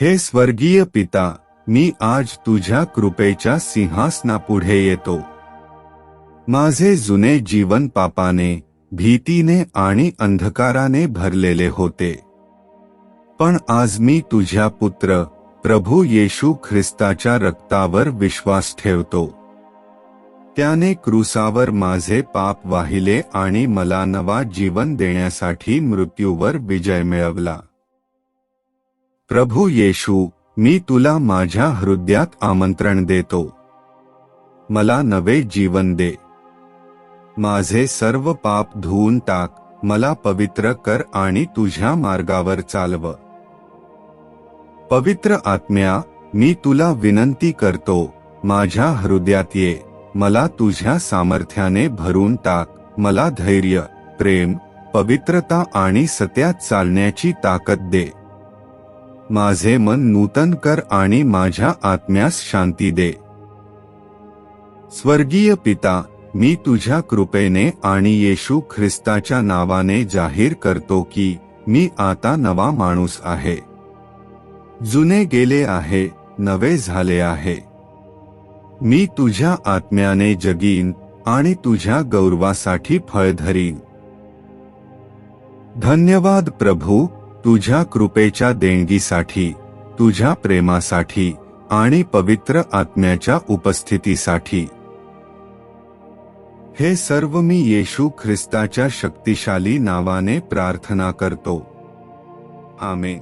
हे स्वर्गीय पिता मी आज तुझ्या कृपेच्या सिंहासनापुढे येतो. माझे जुने जीवन पापाने भीतीने आणि अंधकाराने भरलेले होते. पण आज मी तुझ्या पुत्र प्रभू येशू ख्रिस्ताच्या रक्तावर विश्वास ठेवतो. त्याने क्रुसावर माझे पाप वाहिले आणि मला नवा जीवन देण्यासाठी मृत्यूवर विजय मिळवला. प्रभू येशू मी तुला माझ्या हृदयात आमंत्रण देतो. मला नवे जीवन दे. माझे सर्व पाप धुवून टाक मला पवित्र कर आणि तुझ्या मार्गावर चालव. पवित्र आत्म्या मी तुला विनंती करतो माझ्या हृदयात ये मला तुझ्या सामर्थ्याने भरून टाक मला धैर्य प्रेम पवित्रता आणि सत्यात चालण्याची ताकद दे. माझे मन नूतन कर आणि माझ्या आत्म्यास शांती दे. स्वर्गीय पिता मी तुझ्या कृपेने आणि येशू ख्रिस्ताच्या नावाने जाहीर करतो की मी आता नवा माणूस आहे. जुने गेले आहे नवे झाले आहे. मी तुझ्या आत्म्याने जगीन आणि तुझ्या गौरवासाठी फळ धरीन. धन्यवाद प्रभू तुझ्या कृपेच्या देणगीसाठी तुझ्या प्रेमासाठी आणि पवित्र आत्म्याच्या उपस्थितीसाठी. हे सर्व मी येशू ख्रिस्ताच्या शक्तिशाली नावाने प्रार्थना करतो. आमेन.